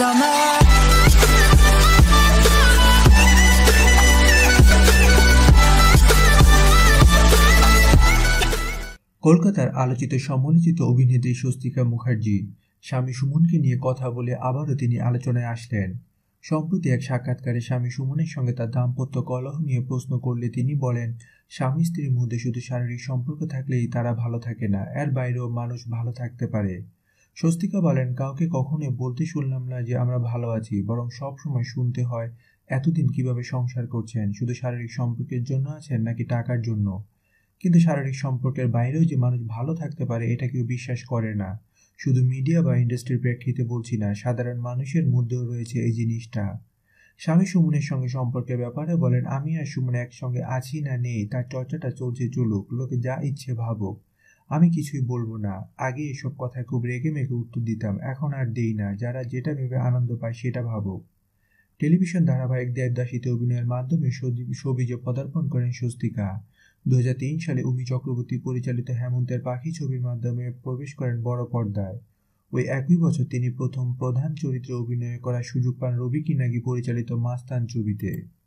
কলকাতার আলোচিত সমালোচিত অভিনেত্রী স্বস্তিকা মুখার্জি, স্বামী সুমনকে নিয়ে কথা বলে আবারও তিনি আলোচনায় আসলেন। সম্প্রতি এক সাক্ষাৎকারে স্বামী সুমনের সঙ্গে তার দাম্পত্য কলহ নিয়ে প্রশ্ন করলে তিনি বলেন, স্বামী স্ত্রীর মধ্যে শুধু শারীরিক সম্পর্ক থাকলেই তারা ভালো থাকে না, এর বাইরেও মানুষ ভালো থাকতে পারে। স্বস্তিকা বলেন, কাউকে কখনোই বলতে শুনলাম না যে আমরা ভালো আছি, বরং সব সময় শুনতে হয়, এতদিন কীভাবে সংসার করছেন, শুধু শারীরিক সম্পর্কের জন্য আছেন নাকি টাকার জন্য? কিন্তু শারীরিক সম্পর্কের বাইরেও যে মানুষ ভালো থাকতে পারে, এটা কেউ বিশ্বাস করে না। শুধু মিডিয়া বা ইন্ডাস্ট্রির প্রেক্ষিতে বলছি না, সাধারণ মানুষের মধ্যেও রয়েছে এই জিনিসটা। স্বামী সুমনের সঙ্গে সম্পর্কের ব্যাপারে বলেন, আমি আর সুমন একসঙ্গে আছি না, নেই, তার চর্চাটা চলছে, চলুক, লোকে যা ইচ্ছে ভাবুক। আমি কিছুই বলব না। আগে এসব কথায় খুব রেগে মেগে উত্তর দিতাম। এখন আর দেই না। যারা যেটা ভেবে আনন্দ পায় সেটা ভাবুক। টেলিভিশন ধারাবাহিক দেবদাসীতে অভিনয়ের মাধ্যমে সবিজে পদার্পণ করেন স্বস্তিকা। দু হাজার তিন সালে উমি চক্রবর্তী পরিচালিত হেমন্তের পাখি ছবির মাধ্যমে প্রবেশ করেন বড় পর্দায়। ওই একই বছর তিনি প্রথম প্রধান চরিত্রে অভিনয় করার সুযোগ পান রবি কিনাগি পরিচালিত মাস্তান ছবিতে।